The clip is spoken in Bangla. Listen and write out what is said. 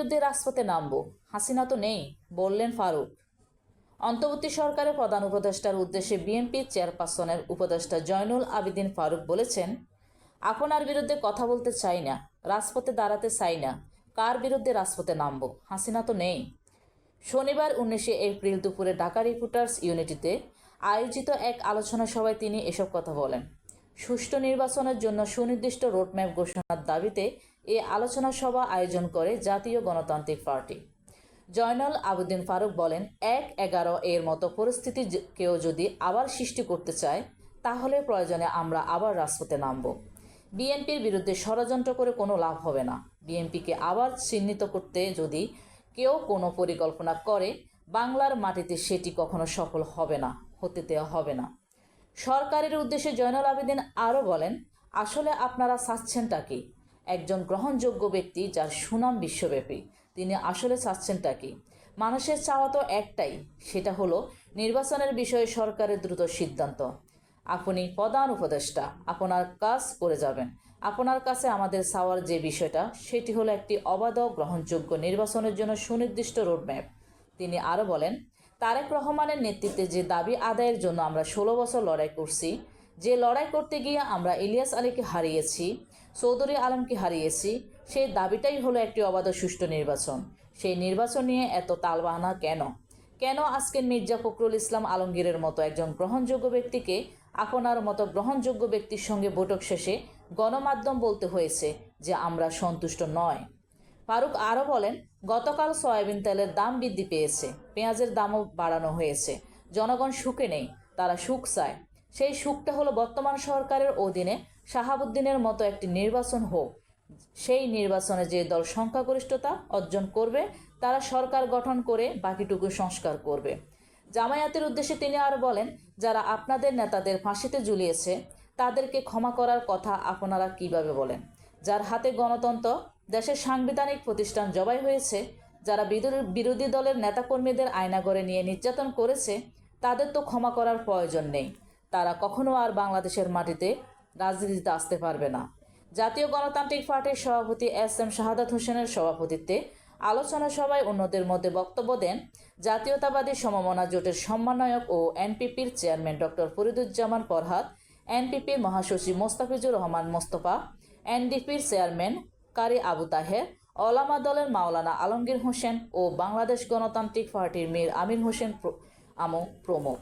বিরুদ্ধে রাজপথে নামবো। হাসিনা তো নেই, বললেন ফারুক। অন্তর্বর্তী সরকারের প্রধান উপদেষ্টার উদ্দেশ্যে বিএনপির চেয়ারপারসনের উপদেষ্টা জয়নুল আবিদিন ফারুক বলেছেন, আপনার বিরুদ্ধে কথা বলতে চাই না, রাজপথে দাঁড়াতে চাই না, কার বিরুদ্ধে রাজপথে নামব? হাসিনা তো নেই। শনিবার উনিশে এপ্রিল দুপুরে ঢাকা রিপোর্টার্স ইউনিটিতে আয়োজিত এক আলোচনা সভায় তিনি এসব কথা বলেন। সুষ্ঠু নির্বাচনের জন্য সুনির্দিষ্ট রোডম্যাপ ঘোষণার দাবিতে এ আলোচনা সভা আয়োজন করে জাতীয় গণতান্ত্রিক পার্টি। জয়নাল আবুদ্দিন ফারুক বলেন, এক এগারো এর মতো পরিস্থিতি কেউ যদি আবার সৃষ্টি করতে চায়, তাহলে প্রয়োজনে আমরা আবার রাজপথে নামব। বিএনপির বিরুদ্ধে ষড়যন্ত্র করে কোনো লাভ হবে না। বিএনপিকে আবার চিহ্নিত করতে যদি কেউ কোনো পরিকল্পনা করে, বাংলার মাটিতে সেটি কখনো সফল হবে না, হতে দেওয়া হবে না। সরকারের উদ্দেশ্যে জয়নাল আবেদিন আরও বলেন, আসলে আপনারা চাচ্ছেনটা কি? একজন গ্রহণযোগ্য ব্যক্তি যার সুনাম বিশ্বব্যাপী, তিনি আসলে চাচ্ছেনটা কি? মানুষের চাওয়া তো একটাই, সেটা হলো নির্বাচনের বিষয়ে সরকারের দ্রুত সিদ্ধান্ত। আপনি প্রধান উপদেষ্টা, আপনার কাজ করে যাবেন। আপনার কাছে আমাদের চাওয়ার যে বিষয়টা, সেটি হলো একটি অবাধ গ্রহণযোগ্য নির্বাচনের জন্য সুনির্দিষ্ট রোডম্যাপ। তিনি আরও বলেন তারেক রহমানের নেতৃত্বে যে দাবি আদায়ের জন্য আমরা ষোলো বছর লড়াই করছি, যে লড়াই করতে গিয়ে আমরা ইলিয়াস আলীকে হারিয়েছি, চৌধুরী আলমকে হারিয়েছি, সেই দাবিটাই হলো একটি অবাধ সুষ্ঠু নির্বাচন। সেই নির্বাচন নিয়ে এত তালবাহানা কেন? কেন আজকের মির্জা ফখরুল ইসলাম আলমগীরের মতো একজন গ্রহণযোগ্য ব্যক্তিকে আপনার মতো গ্রহণযোগ্য ব্যক্তির সঙ্গে বৈঠক শেষে গণমাধ্যম বলতে হয়েছে যে আমরা সন্তুষ্ট নয়? ফারুক আরও বলেন, গতকাল সয়াবিন তেলের দাম বৃদ্ধি পেয়েছে, পেঁয়াজের দামও বাড়ানো হয়েছে। জনগণ সুখে নেই, তারা সুখ চায়। সেই সুখটা হলো বর্তমান সরকারের অধীনে শাহাবুদ্দিনের মতো একটি নির্বাচন হোক। সেই নির্বাচনে যে দল সংখ্যাগরিষ্ঠতা অর্জন করবে, তারা সরকার গঠন করে বাকিটুকু সংস্কার করবে। জামায়াতের উদ্দেশ্যে তিনি আরও বলেন, যারা আপনাদের নেতাদের ফাঁসিতে ঝুলিয়েছে, তাদেরকে ক্ষমা করার কথা আপনারা কীভাবে বলেন? যার হাতে গণতন্ত্র দেশের সাংবিধানিক প্রতিষ্ঠান জবাই হয়েছে, যারা বিরোধী দলের নেতাকর্মীদের আয়নাগরে নিয়ে নির্যাতন করেছে, তাদের তো ক্ষমা করার প্রয়োজন নেই। তারা কখনো আর বাংলাদেশের মাটিতে রাজনীতিতে আসতে পারবে না। জাতীয় গণতান্ত্রিক পার্টির সভাপতি এস এম শাহাদাত হোসেনের সভাপতিত্বে আলোচনা সভায় অন্যদের মধ্যে বক্তব্য দেন জাতীয়তাবাদী সমমনা জোটের সম্মানয়ক ও এনপিপির চেয়ারম্যান ডক্টর ফরিদুজ্জামান ফরহাদ, এনপিপির মহাসচিব মোস্তাফিজুর রহমান মোস্তফা, এনডিপির চেয়ারম্যান কারি আবু তাহের, ওলামা দলের মাওলানা আলমগীর হোসেন ও বাংলাদেশ গণতান্ত্রিক পার্টির মীর আমির হোসেন আমু প্রমুখ।